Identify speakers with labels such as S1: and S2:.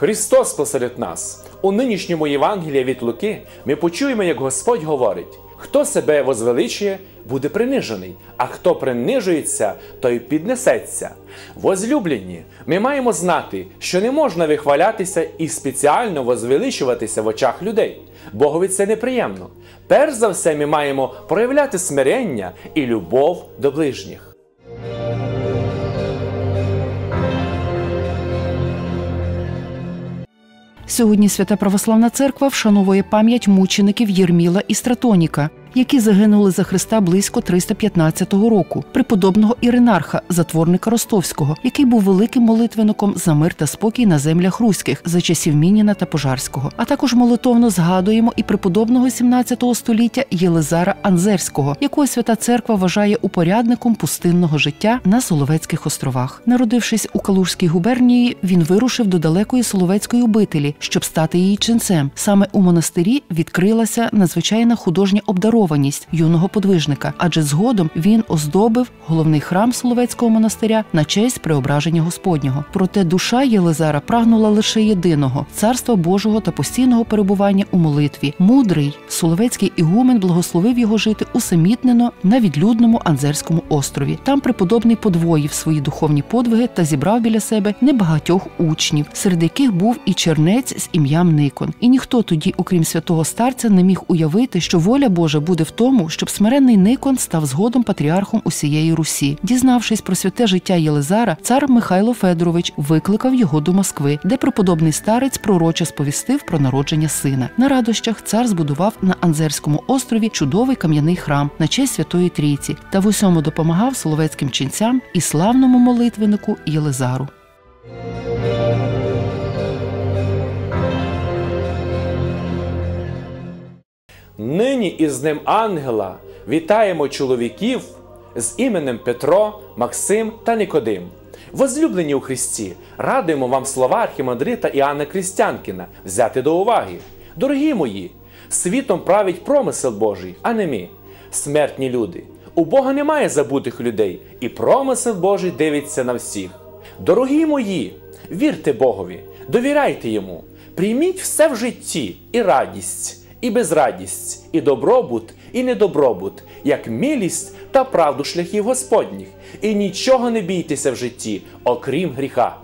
S1: Христос посеред нас. У нинішньому Євангелії від Луки ми почуємо, як Господь говорить: хто себе возвеличує, буде принижений, а хто принижується, той піднесеться. Возлюблені, ми маємо знати, що не можна вихвалятися і спеціально возвеличуватися в очах людей. Богові це неприємно. Перш за все, ми маємо проявляти смирення і любов до ближніх.
S2: Сьогодні Свята Православна Церква вшановує пам'ять мучеників Єрміла і Стратоніка, які загинули за Христа близько 315 року, преподобного Іринарха, затворника Ростовського, який був великим молитвенником за мир та спокій на землях руських за часів Мініна та Пожарського. А також молитовно згадуємо і преподобного 17 століття Єлизара Анзерського, якого свята церква вважає упорядником пустинного життя на Соловецьких островах. Народившись у Калужській губернії, він вирушив до далекої Соловецької обителі, щоб стати її ченцем. Саме у монастирі відкрилася надзвичайна художня обдарованість юного подвижника, адже згодом він оздобив головний храм Соловецького монастиря на честь преображення Господнього. Проте душа Єлизара прагнула лише єдиного царства Божого та постійного перебування у молитві. Мудрий Соловецький ігумен благословив його жити усамітнено на відлюдному Анзерському острові. Там преподобний подвоїв свої духовні подвиги та зібрав біля себе небагатьох учнів, серед яких був і чернець з ім'ям Никон. І ніхто тоді, окрім святого старця, не міг уявити, що воля Божа буде в тому, щоб смиренний Никон став згодом патріархом усієї Русі. Дізнавшись про святе життя Єлизара, цар Михайло Федорович викликав його до Москви, де преподобний старець пророче сповістив про народження сина. На радощах цар збудував на Анзерському острові чудовий кам'яний храм на честь Святої Трійці та в усьому допомагав соловецьким ченцям і славному молитвеннику Єлизару.
S1: Нині із Днем Ангела вітаємо чоловіків з іменем Петро, Максим та Никодим. Возлюблені у Христі, радуємо вам слова архімандрита Іоанна Крістянкіна взяти до уваги. Дорогі мої, світом править промисел Божий, а не ми, смертні люди. У Бога немає забутих людей, і промисел Божий дивиться на всіх. Дорогі мої, вірте Богові, довіряйте йому, прийміть все в житті і радість і безрадість, і добробут, і недобробут, як милість та правду шляхів Господніх, і нічого не бійтеся в житті, окрім гріха.